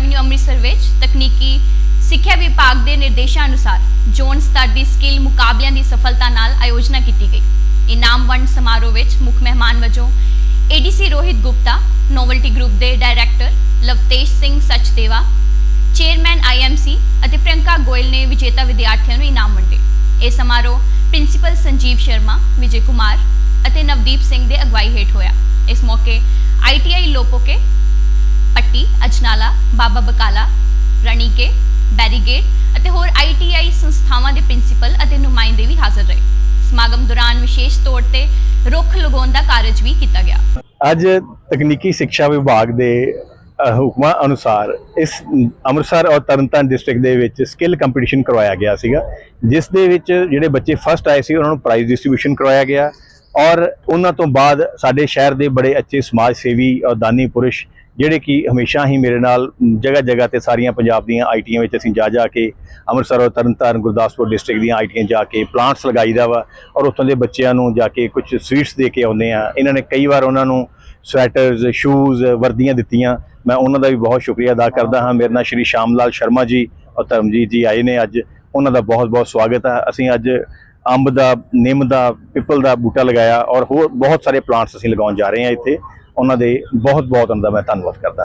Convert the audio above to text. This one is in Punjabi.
ਐਵਨਿਊ ਅੰਮ੍ਰਿਤਸਰ ਵਿੱਚ ਤਕਨੀਕੀ ਸਿੱਖਿਆ ਵਿਭਾਗ ਦੇ ਨਿਰਦੇਸ਼ਾਂ ਅਨੁਸਾਰ ਜ਼ੋਨ ਸਤਰ ਦੀ ਸਕਿੱਲ ਮੁਕਾਬਲਿਆਂ ਦੀ ਸਫਲਤਾ ਨਾਲ ਆਯੋਜਨਾ ਕੀਤੀ ਗਈ। ਇਨਾਮ ਵੰਡ ਸਮਾਰੋਹ ਵਿੱਚ ਮੁੱਖ ਮਹਿਮਾਨ ਵਜੋਂ ADC Rohit Gupta Novelty Group ਦੇ director Lavtesh Singh Sachdeva chairman IMC ਅਤੇ ਪ੍ਰਿਯੰਕਾ ਗੋਇਲ ਨੇ ਵਿਜੇਤਾ ਵਿਦਿਆਰਥੀਆਂ ਨੂੰ ਇਨਾਮ ਵੰਡੇ। ਇਹ ਸਮਾਰੋਹ ਪ੍ਰਿੰਸੀਪਲ ਸੰਜੀਵ ਸ਼ਰਮਾ, ਵਿਜੇ ਕੁਮਾਰ ਅਤੇ ਨਵਦੀਪ ਸਿੰਘ ਦੇ ਅਗਵਾਈ ਹੇਠ ਹੋਇਆ। ਇਸ ਮੌਕੇ ਆਈਟੀਆਈ ਲੋਪੋਕੇ ਪੱਟੀ, ਅਜਨਾਲਾ, ਬਾਬਾ ਬਕਾਲਾ, ਰਣੀਕੇ, ਬੈਰੀਗੇਟ ਅਤੇ ਹੋਰ ਆਈਟੀਆਈ ਸੰਸਥਾਵਾਂ ਦੇ ਪ੍ਰਿੰਸੀਪਲ ਅਤੇ ਨੁਮਾਇੰਦੇ ਵੀ ਹਾਜ਼ਰ ਰਹੇ। ਸਮਾਗਮ ਦੌਰਾਨ ਵਿਸ਼ੇਸ਼ ਤੌਰ ਤੇ ਰੁੱਖ ਲਗਾਉਣ ਦਾ ਕਾਰਜ ਵੀ ਕੀਤਾ ਗਿਆ। ਅੱਜ ਤਕਨੀਕੀ ਸਿੱਖਿਆ ਵਿਭਾਗ ਦੇ ਹੁਕਮਾਂ ਅਨੁਸਾਰ ਇਸ ਅੰਮ੍ਰਿਤਸਰ ਔਰ ਤਰਨਤਾਰਨ ਡਿਸਟ੍ਰਿਕਟ ਦੇ ਵਿੱਚ ਸਕਿੱਲ ਕੰਪੀਟੀਸ਼ਨ ਕਰਵਾਇਆ ਗਿਆ ਸੀਗਾ, ਜਿਸ ਦੇ ਵਿੱਚ ਜਿਹੜੇ ਬੱਚੇ ਫਸਟ ਆਏ ਸੀ, ਉਹਨਾਂ ਨੂੰ ਪ੍ਰਾਈਜ਼ ਡਿਸਟ੍ਰੀਬਿਊਸ਼ਨ ਕਰਵਾਇਆ ਗਿਆ। ਔਰ ਉਹਨਾਂ ਤੋਂ ਬਾਅਦ ਸਾਡੇ ਸ਼ਹਿਰ ਦੇ ਬੜੇ ਅੱਛੇ ਸਮਾਜ ਸੇਵੀ ਔਰ ਦਾਨੀ ਪੁਰਸ਼ ਜਿਹੜੇ ਕਿ ਹਮੇਸ਼ਾ ਹੀ ਮੇਰੇ ਨਾਲ ਜਗ੍ਹਾ ਜਗ੍ਹਾ ਤੇ ਸਾਰੀਆਂ ਪੰਜਾਬ ਦੀਆਂ ਆਈਟੀਆਂ ਵਿੱਚ ਅਸੀਂ ਜਾ ਜਾ ਕੇ ਅੰਮ੍ਰਿਤਸਰ ਔਰ ਤਰਨਤਾਰਨ, ਗੁਰਦਾਸਪੁਰ ਡਿਸਟ੍ਰਿਕਟ ਦੀਆਂ ਆਈਟੀਆਂ ਜਾ ਕੇ ਪਲਾਂਟਸ ਲਗਾਈਦਾ ਵਾ ਔਰ ਉੱਥੋਂ ਦੇ ਬੱਚਿਆਂ ਨੂੰ ਜਾ ਕੇ ਕੁਝ ਸਵੀਟਸ ਦੇ ਕੇ ਆਉਂਦੇ ਆ ਇਹਨਾਂ ਨੇ ਕਈ ਵਾਰ ਉਹਨਾਂ ਨੂੰ ਸਵੈਟਰਸ ਸ਼ੂਜ਼ ਵਰਦੀਆਂ ਦਿੱਤੀਆਂ। ਮੈਂ ਉਹਨਾਂ ਦਾ ਵੀ ਬਹੁਤ ਸ਼ੁਕਰੀਆ ਅਦਾ ਕਰਦਾ ਹਾਂ। ਮੇਰੇ ਨਾਲ ਸ਼੍ਰੀ ਸ਼ਾਮ ਲਾਲ ਸ਼ਰਮਾ ਜੀ ਔਰ ਧਰਮਜੀਤ ਜੀ ਆਏ ਨੇ ਅੱਜ। ਉਹਨਾਂ ਦਾ ਬਹੁਤ ਬਹੁਤ ਸਵਾਗਤ ਹੈ ਅਸੀਂ ਅੱਜ ਅੰਬ ਦਾ, ਨਿੰਮ ਦਾ, ਪਿੱਪਲ ਦਾ ਬੂਟਾ ਲਗਾਇਆ ਔਰ ਹੋਰ ਬਹੁਤ ਸਾਰੇ ਪਲਾਂਟਸ ਅਸੀਂ ਲਗਾਉਣ ਜਾ ਰਹੇ ਹਾਂ ਇੱਥੇ। ਉਹਨਾਂ ਦੇ ਬਹੁਤ ਬਹੁਤ ਉਹਨਾਂ ਦਾ ਮੈਂ ਧੰਨਵਾਦ ਕਰਦਾ।